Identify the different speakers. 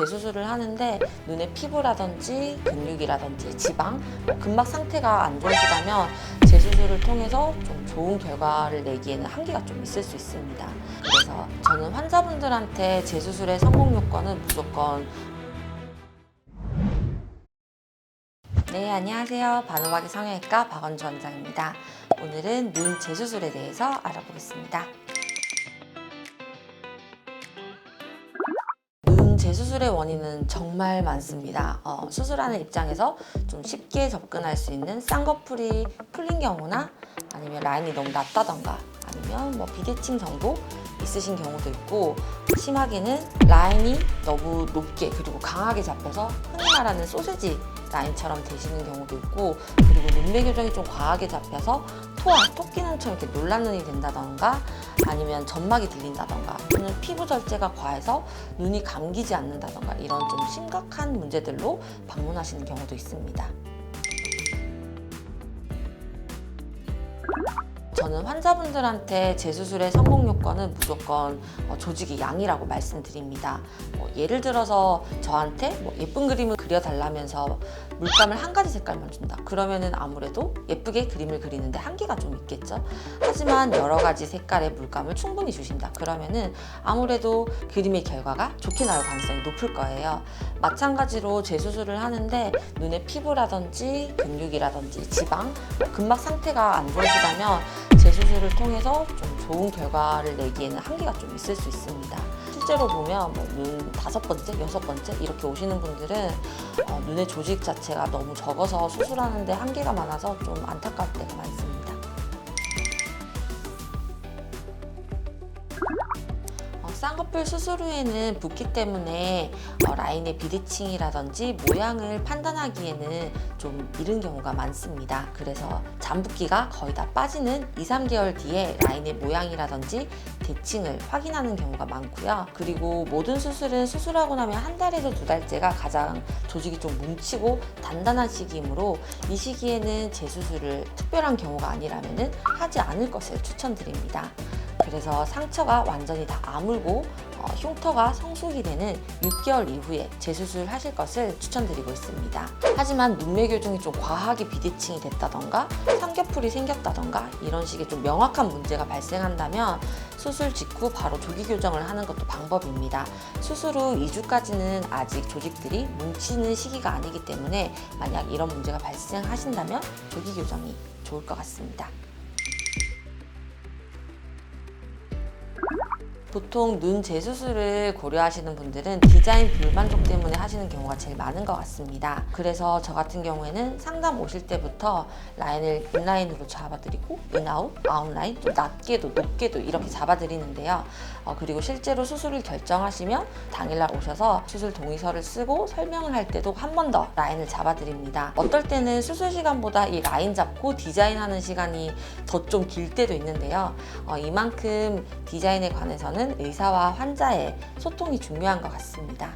Speaker 1: 재수술을 하는데 눈의 피부라든지 근육이라든지 지방, 뭐 근막 상태가 안 좋으시다면 재수술을 통해서 좀 좋은 결과를 내기에는 한계가 좀 있을 수 있습니다. 그래서 저는 환자분들한테 재수술의 성공 요건은 무조건 네, 안녕하세요. 반호박이 성형외과 박원주 원장입니다. 오늘은 눈 재수술에 대해서 알아보겠습니다. 재수술의 원인은 정말 많습니다. 어, 수술하는 입장에서 좀 쉽게 접근할 수 있는 쌍꺼풀이 풀린 경우나 아니면 라인이 너무 낮다던가 아니면 뭐 비대칭 정도 있으신 경우도 있고 심하게는 라인이 너무 높게 그리고 강하게 잡혀서 흔히 말하는 소세지 라인처럼 되시는 경우도 있고 그리고 눈매 교정이 좀 과하게 잡혀서 토와 토끼눈처럼 이렇게 놀란 눈이 된다던가 아니면 점막이 들린다던가 또는 피부 절제가 과해서 눈이 감기지 않는다던가 이런 좀 심각한 문제들로 방문하시는 경우도 있습니다. 저는 환자분들한테 재수술의 성공 요건은 무조건 어, 조직의 양이라고 말씀드립니다. 뭐 예를 들어서 저한테 뭐 예쁜 그림을 그려달라면서 물감을 한 가지 색깔만 준다. 그러면은 아무래도 예쁘게 그림을 그리는데 한계가 좀 있겠죠. 하지만 여러 가지 색깔의 물감을 충분히 주신다. 그러면은 아무래도 그림의 결과가 좋게 나올 가능성이 높을 거예요. 마찬가지로 재수술을 하는데 눈의 피부라든지 근육이라든지 지방, 근막 상태가 안 좋으시다면 재수술을 통해서 좀 좋은 결과를 내기에는 한계가 좀 있을 수 있습니다. 실제로 보면 뭐 눈 다섯 번째, 여섯 번째 이렇게 오시는 분들은 어, 눈의 조직 자체가 너무 적어서 수술하는데 한계가 많아서 좀 안타까울 때가 많습니다. 쌍꺼풀 수술 후에는 붓기 때문에 어, 라인의 비대칭이라든지 모양을 판단하기에는 좀 이른 경우가 많습니다. 그래서 잠붓기가 거의 다 빠지는 2, 3개월 뒤에 라인의 모양이라든지 대칭을 확인하는 경우가 많고요. 그리고 모든 수술은 수술하고 나면 한 달에서 두 달째가 가장 조직이 좀 뭉치고 단단한 시기이므로 이 시기에는 재수술을 특별한 경우가 아니라면 하지 않을 것을 추천드립니다. 그래서 상처가 완전히 다 아물고 어, 흉터가 성숙이 되는 6개월 이후에 재수술 하실 것을 추천드리고 있습니다. 하지만 눈매 교정이 좀 과하게 비대칭이 됐다던가 삼겹풀이 생겼다던가 이런 식의 좀 명확한 문제가 발생한다면 수술 직후 바로 조기 교정을 하는 것도 방법입니다. 수술 후 2주까지는 아직 조직들이 뭉치는 시기가 아니기 때문에 만약 이런 문제가 발생하신다면 조기 교정이 좋을 것 같습니다. 보통 눈 재수술을 고려하시는 분들은 디자인 불만족 때문에 하시는 경우가 제일 많은 것 같습니다. 그래서 저 같은 경우에는 상담 오실 때부터 라인을 인라인으로 잡아드리고 인아웃, 아웃라인, 좀 낮게도 높게도 이렇게 잡아드리는데요. 어, 그리고 실제로 수술을 결정하시면 당일날 오셔서 수술 동의서를 쓰고 설명을 할 때도 한 번 더 라인을 잡아드립니다. 어떨 때는 수술 시간보다 이 라인 잡고 디자인하는 시간이 더 좀 길 때도 있는데요. 어, 이만큼 디자인에 관해서 는 의사와 환자의 소통이 중요한 것 같습니다.